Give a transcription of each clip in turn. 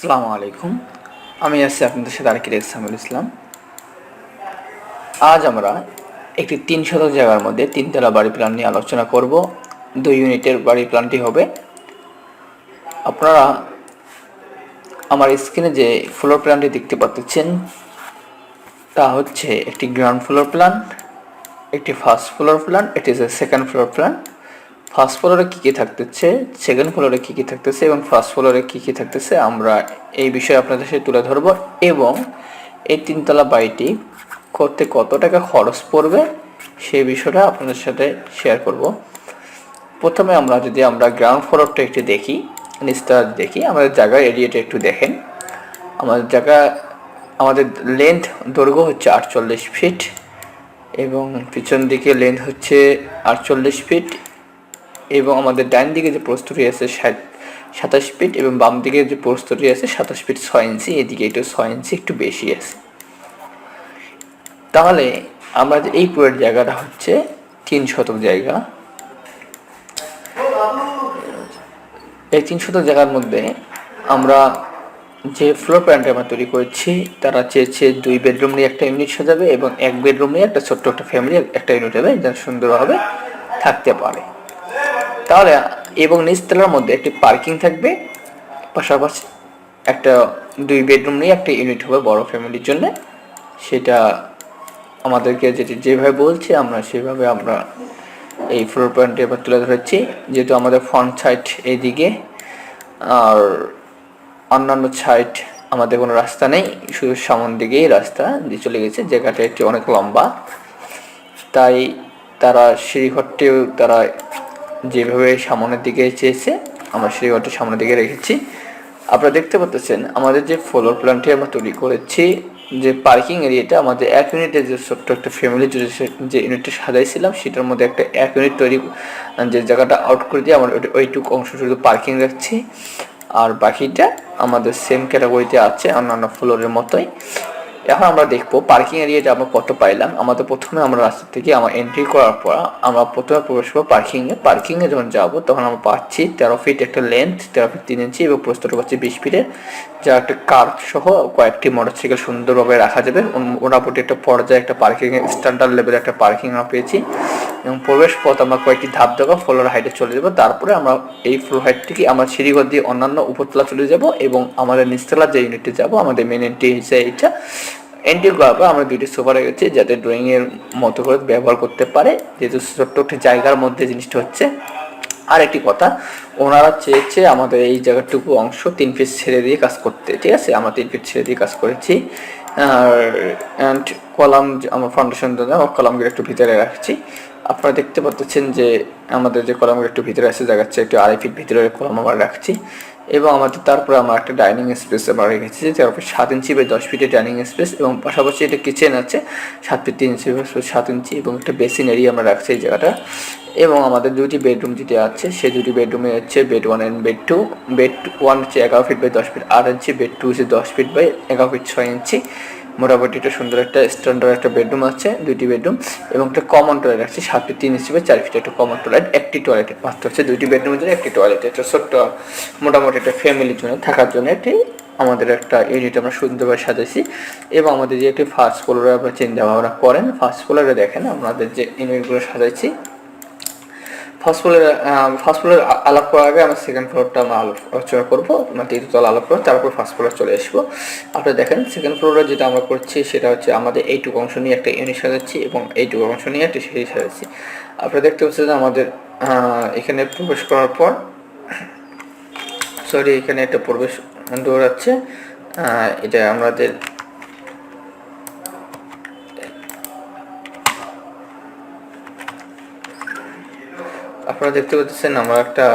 আসসালামু আলাইকুম। আমি আছি আপনাদের সাথে আরকির ইসলামুল ইসলাম। আজ আমরা একটি তিন শতক জায়গার মধ্যে তিনতলা বাড়ি প্ল্যান নিয়ে আলোচনা করব। দুই ইউনিটের বাড়ি প্ল্যানটি হবে। আপনারা আমার স্ক্রিনে যে ফ্লোর প্ল্যানটি দেখতে পাচ্ছেন, তা হচ্ছে একটি গ্রাউন্ড ফ্লোর প্ল্যান একটি ফার্স্ট ফ্লোর প্ল্যান এটি সেকেন্ড ফ্লোর প্ল্যান ফার্স্ট ফ্লোরে কী কী থাকতেছে সেকেন্ড ফ্লোরে কী কী থাকতেছে এবং ফার্স্ট ফ্লোরে কী কী থাকতেছে আমরা এই বিষয়ে আপনাদের সাথে তুলে ধরবো এবং এই তিনতলা বাড়িটি করতে কত টাকা খরচ পড়বে সেই বিষয়টা আপনাদের সাথে শেয়ার করব। প্রথমে আমরা যদি আমরা গ্রাউন্ড ফ্লোরটা একটু দেখি নিচটা দেখি, আমাদের জায়গার এরিয়াটা একটু দেখেন। আমাদের জায়গা, আমাদের লেন্থ দৈর্ঘ্য হচ্ছে আটচল্লিশ ফিট এবং পিছন দিকে লেন্থ হচ্ছে আটচল্লিশ ফিট এবং আমাদের ডান দিকে যে প্রস্তুতি আছে ষাট সাতাশ ফিট এবং বাম দিকে যে প্রস্তুতি আছে সাতাশ ফিট ছয় ইঞ্চি এদিকে একটু ছয় ইঞ্চি একটু বেশি আছে। তাহলে আমরা যে এই পুরের জায়গাটা হচ্ছে তিন শতক জায়গা। এই তিন শতক জায়গার মধ্যে আমরা যে ফ্লোর প্ল্যানটা আমরা তৈরি করেছি, তারা চেয়েছে দুই বেডরুম নিয়ে একটা ইউনিট সাজাবে এবং এক বেডরুম নিয়ে একটা ছোট্ট একটা ফ্যামিলি একটা ইউনিট হবে, যেন সুন্দরভাবে থাকতে পারে। তাহলে এবং নিচতলার মধ্যে একটি পার্কিং থাকবে। পাশাপাশি একটা দুই বেডরুম নিয়ে একটা ইউনিট হবে বড় ফ্যামিলির জন্য। সেটা আমাদেরকে যেটি যেভাবে বলছে, আমরা সেভাবে আমরা এই ফ্লোর প্ল্যানটি এবার তুলে ধরেছি। যেহেতু আমাদের ফ্রন্ট সাইড এইদিকে আর অন্যান্য সাইড আমাদের কোনো রাস্তা নেই, শুধু সামন দিকেই রাস্তা দিয়ে চলে গেছে জায়গাটা একটি অনেক লম্বা। তাই তারা সিঁড়িঘরটিও তারা যেভাবে সামনের দিকে চেয়েছে, আমরা সিঁড়িঘরটি সামনের দিকে রেখেছি। আপনারা দেখতে পাচ্ছেন, আমাদের যে ফ্লোর প্ল্যানটি আমরা তৈরি করেছি, যে পার্কিং এরিয়াটা আমাদের এক ইউনিটের যে ছোট্ট একটা ফ্যামিলি যে ইউনিটটা সাজাইছিলাম, সেটার মধ্যে একটা এক ইউনিট তৈরি, যে জায়গাটা আউট করে দিয়ে আমরা ওইটা- ওইটুকু অংশ শুধু পার্কিং রাখছি। আর বাকিটা আমাদের সেম ক্যাটাগরিতে আছে, অন্যান্য ফ্লোরের মতোই। এখন আমরা দেখব পার্কিং এরিয়াটা আমরা কত পাইলাম। আমাদের প্রথমে আমরা রাস্তা থেকে আমার এন্ট্রি করার পর আমরা প্রথমে প্রবেশ করব পার্কিংয়ে পার্কিংয়ে যখন যাব, তখন আমরা পাচ্ছি তেরো ফিট একটা লেন্থ তেরো ফিট তিন ইঞ্চি এবং প্রস্তুত পাচ্ছি বিশ ফিটের যা একটা কার সহ কয়েকটি মোটরসাইকেল সুন্দরভাবে রাখা যাবে। মোটামুটি একটা পর্যায়ে একটা পার্কিং স্ট্যান্ডার্ড লেভেলের একটা পার্কিং আমরা পেয়েছি। এবং প্রবেশ পথ আমরা কয়েকটি ধাপ দেবো ফ্লোর হাইটে চলে যাব। তারপরে আমরা এই ফ্লোর হাইটটিকে আমরা সিঁড়িঘর দিয়ে অন্যান্য উপরতলা চলে যাব এবং আমাদের নিচতলা যে ইউনিটে যাব, আমাদের মেন এন্ট্রি হিসেবে এইটা। এন্ট্রি করার পর আমরা দুইটি সোফা রেখেছি যাতে ড্রয়িংয়ের মতো করে ব্যবহার করতে পারে। যেহেতু ছোট্ট একটি জায়গার মধ্যে জিনিসটা হচ্ছে। আর একটি কথা, ওনারা চেয়েছে আমাদের এই জায়গাটুকু অংশ তিন ফিট ছেড়ে দিয়ে কাজ করতে। ঠিক আছে? আমরা তিন ফিট ছেড়ে দিয়ে কাজ করেছি। অ্যান্ড কলাম আমার ফাউন্ডেশন আমার কলামগুলো একটু ভিতরে রাখছি। আপনারা দেখতে পাচ্ছেন যে আমাদের যে কলামগুলো একটু ভিতরে আছে জায়গাচ্ছে একটু আড়াই ফিট ভিতরে কলাম আমরা রাখছি। এবং আমাদের তারপরে আমার একটা ডাইনিং স্পেস আমরা রেখেছি তারপর সাত ইঞ্চি বাই দশ ফিটের ডাইনিং স্পেস এবং পাশাপাশি একটা কিচেন আছে, সাত ফিট তিন ইঞ্চি সাত ইঞ্চি এবং একটা বেসিন এরিয়া আমরা রাখছি এই জায়গাটা। এবং আমাদের দুটি বেডরুম যেটি আছে সেই দুটি বেডরুমে হচ্ছে bed one and bed two bed one হচ্ছে এগারো ফিট বাই দশ ফিট আট ইঞ্চি বেড টু হচ্ছে দশ ফিট বাই এগারো ফিট ছয় ইঞ্চি। মোটামুটি একটা সুন্দর একটা স্ট্যান্ডার্ড একটা বেডরুম আছে, দুইটি বেডরুম এবং একটা কমন টয়লেট আছে, সাত ফিট তিন ইঞ্চি বাই চার ফিট একটা কমন টয়লেট একটি টয়লেট মাত্র হচ্ছে দুইটি বেডরুমের জন্য একটি টয়লেট একটা ছোট্ট, মোটামুটি একটা ফ্যামিলির জন্য, থাকার জন্য একটি আমাদের একটা ইউনিট আমরা সুন্দরভাবে সাজাইছি। এবং আমাদের যে একটি ফার্স্ট ফ্লোরে আমরা চিন্তা ভাবনা করেন ফার্স্ট ফ্লোরে দেখেন, আমাদের যে ইউনিটগুলো সাজাইছি। ফার্স্ট ফ্লোরের ফার্স্ট ফ্লোরের আলাপ করার আগে আমরা সেকেন্ড ফ্লোরটা আমরা আলোচ- আলোচনা করব। মানে তৃতীয়তলা আলাপ করব তারপর ফার্স্ট ফ্লোরে চলে আসব। আপনারা দেখেন সেকেন্ড ফ্লোরে যেটা আমরা করছি সেটা হচ্ছে আমাদের এইটুকু অংশ নিয়ে একটা ইউনিট সাজাচ্ছি এবং এইটুকু অংশ নিয়ে একটা সিঁড়ি সাজাচ্ছি। আপনারা দেখতে পাচ্ছেন আমাদের এখানে প্রবেশ করার পর সরি এখানে একটা প্রবেশ দৌড় আছে আহ, এটা আমাদের আপনারা দেখতে পাচ্ছেন আমরা একটা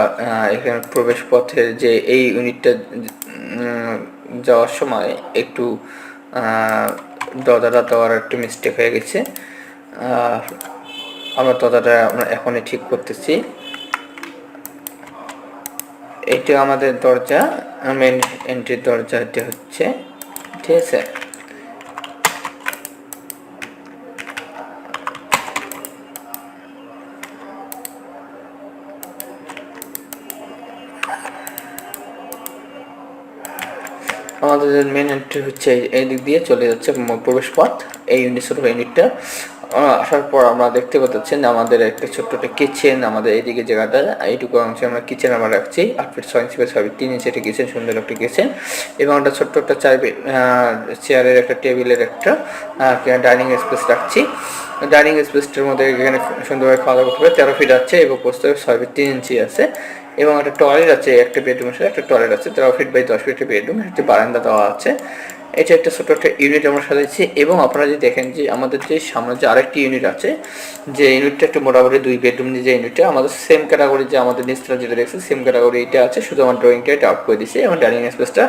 এখানে প্রবেশ পথের যে এই ইউনিটটা যাওয়ার সময় একটু দরজাটা দেওয়ার একটু মিস্টেক হয়ে গেছে। আমরা দরজাটা আমরা এখনই ঠিক করতেছি। এটা আমাদের দরজা মেন এন্ট্রির দরজা হচ্ছে, ঠিক আছে? আমাদের মেন এন্ট্রি হচ্ছে এই- দিক দিয়ে চলে যাচ্ছে প্রবেশ পথ। এই ইউনিট ইউনিটটা আসার পর আমরা দেখতে পাচ্ছেন আমাদের একটা ছোট্ট একটা কিচেন আমাদের এইদিকে জায়গাটা এইটুকু অংশে আমরা কিচেন আমরা রাখছি। আট ফিট ছয় ইঞ্চি ছয় ফিট তিন ইঞ্চি একটা কিচেন সুন্দর একটা কিচেন এবং একটা ছোট্ট একটা চার চেয়ারের একটা টেবিলের একটা ডাইনিং স্পেস রাখছি। ডাইনিং স্পেসটার মধ্যে এখানে সুন্দরভাবে খাওয়া দাওয়া করতে হবে। তেরো ফিট আছে এবং পোস্ত ছয় ফিট তিন ইঞ্চি আছে। এবং একটা টয়লেট আছে, একটা বেডরুমের সাথে একটা টয়লেট আছে তেরো ফিট বাই দশ ফিট বেডরুম একটা বারান্দা দেওয়া আছে। এটা একটা ছোট একটা ইউনিট আমরা সাজাইছি এবং আপনারা যদি দেখেন যে আমাদের যে সামনে যে আরেকটি ইউনিট আছে, যে ইউনিটটা একটু মোটামুটি দুই বেডরুম যে ইউনিটটা আমাদের সেম ক্যাটাগরি যে আমাদের নিচতলা যেটা দেখছি সেম ক্যাটাগরি এটা আছে, শুধু আমার ড্রয়িংটা এটা আউট করে দিছি এবং ডাইনিং স্পেসটা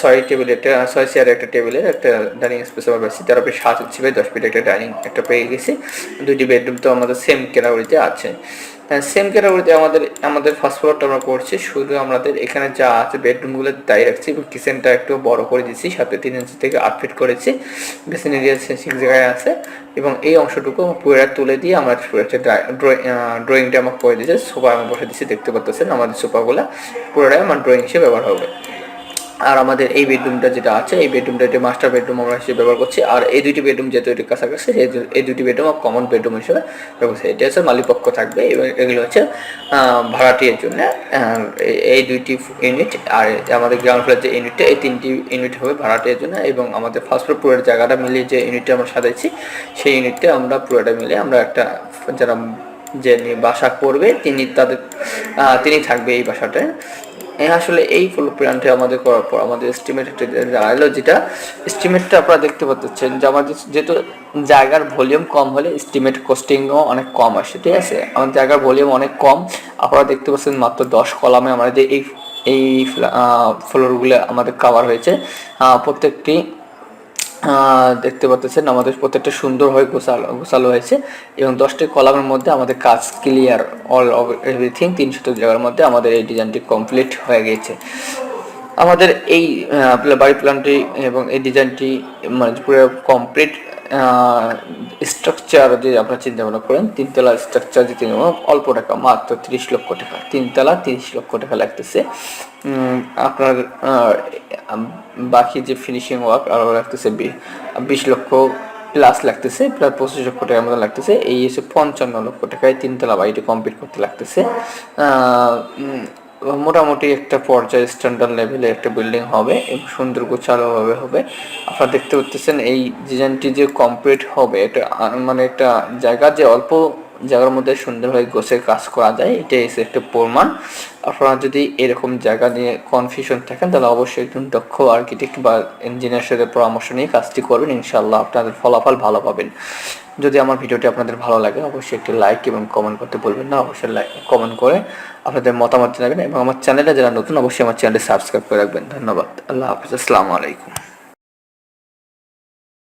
ছয় টেবিল একটা, ছয় চেয়ারের একটা টেবিলের একটা ডাইনিং স্পেস আমার পাচ্ছি তার উপরে সাত ইঞ্চি বাই দশ ফিট একটা ডাইনিং একটা পেয়ে গেছি। দুইটি বেডরুম তো আমাদের সেম ক্যাটাগরিতে আছে। সেম ক্যাটাগরিতে আমাদের আমাদের ফার্স্ট ফ্লোরটা আমরা করছি। শুধু আমাদের এখানে যা আছে বেডরুমগুলো তাই রাখছি এবং কিচেনটা একটু বড় করে দিচ্ছি সাথে তিন ইঞ্চি থেকে আট ফিট করেছি। বেসিন এরিয়া ঠিক জায়গায় আছে। এবং এই অংশটুকু পুরোটা তুলে দিয়ে আমরা ড্রয়িংটা আমার করে দিয়েছে। সোফা আমি বসে দিচ্ছি দেখতে পাচ্ছেন আমাদের সোফাগুলো। পুরোটাই আমার ড্রয়িং হিসেবে ব্যবহার হবে। আর আমাদের এই বেডরুমটা যেটা আছে, এই বেডরুমটা একটা মাস্টার বেডরুম আমরা হিসেবে ব্যবহার করছি। আর এই দুইটি বেডরুম যেহেতু এটি কাছাকাছি এই দুটি বেডরুম কমন বেডরুম হিসেবে ব্যবহার করছি। এটা হচ্ছে মালিপক্ষ থাকবে এবং এগুলো হচ্ছে ভাড়াটির জন্য এই- দুইটি ইউনিট আর আমাদের গ্রাউন্ড ফ্লোর যে ইউনিটটা এই তিনটি ইউনিট হবে ভাড়াটির জন্য এবং আমাদের ফার্স্ট ফ্লোর পুরোর জায়গাটা মিলিয়ে যে ইউনিটটা আমরা সাজাইছি, সেই ইউনিটটা আমরা পুরোটা মিলে আমরা একটা যারা যে বাসা করবে, তিনি তাদের তিনি থাকবে এই বাসাটায়। আসলে এই প্ল্যানটা আমাদের করার পর, আমাদের এস্টিমেট দাঁড়াল যেটা এস্টিমেটটা আপনারা দেখতে পাচ্ছেন যে আমাদের যেহেতু জায়গার ভলিউম কম হলে এস্টিমেট কস্টিংও অনেক কম আসে, ঠিক আছে? আমাদের জায়গার ভলিউম অনেক কম, আপনারা দেখতে পাচ্ছেন মাত্র দশ কলামে আমাদের এই এই ফ্লোরগুলো আমাদের কাভার হয়েছে। প্রত্যেকটি দেখতে পাচ্ছেন, আমাদের প্রত্যেকটা সুন্দর হয়ে গোছালো গোছালো হয়েছে এবং দশটি কলামের মধ্যে আমাদের কাজ ক্লিয়ার অল এভরিথিং তিনশো জায়গার মধ্যে আমাদের এই ডিজাইনটি কমপ্লিট হয়ে গেছে। আমাদের এই বাড়ি প্ল্যানটি এবং এই ডিজাইনটি মানে পুরো কমপ্লিট স্ট্রাকচার যদি আপনারা চিন্তা ভাবনা করেন। তিনতলা স্ট্রাকচার যদি নেব, অল্প টাকা মাত্র তিরিশ লক্ষ টাকা। তিনতলা তিরিশ লক্ষ টাকা লাগতেছে। আপনার বাকি যে ফিনিশিং ওয়ার্ক আরও লাগতেছে বিশ লক্ষ প্লাস লাগতেছে প্লাস পঁচিশ লক্ষ টাকার মতো লাগতেছে। এই এসে পঞ্চান্ন লক্ষ টাকায় তিনতলা বাড়িটি কমপ্লিট করতে লাগতেছে। মোটামুটি একটা পর্যায়ে স্ট্যান্ডার্ড লেভেলে একটা বিল্ডিং হবে এবং সুন্দর গোছালোভাবে হবে। আপনারা দেখতে পাচ্ছেন এই ডিজাইনটি যে কমপ্লিট হবে, এটা মানে একটা জায়গা যে অল্প জায়গার মধ্যে সুন্দরভাবে গোছে কাজ করা যায় এটা এসে একটা প্রমাণ। আপনারা যদি এরকম জায়গা নিয়ে কনফিউশন থাকেন, তাহলে অবশ্যই একজন দক্ষ আর্কিটেক্ট বা ইঞ্জিনিয়ার সাথে পরামর্শ নিয়ে কাজটি করবেন ইনশাল্লাহ আপনাদের ফলাফল ভালো পাবেন। যদি আমার ভিডিওটি আপনাদের ভালো লাগে, অবশ্যই একটি লাইক এবং কমেন্ট করতে বলবেন না, অবশ্যই লাইক কমেন্ট করে আপনাদের মতামত জানাবেন এবং আমার চ্যানেলে যারা নতুন, অবশ্যই আমার চ্যানেলটি সাবস্ক্রাইব করে রাখবেন। ধন্যবাদ। আল্লাহ হাফিজ। আসসালামু আলাইকুম।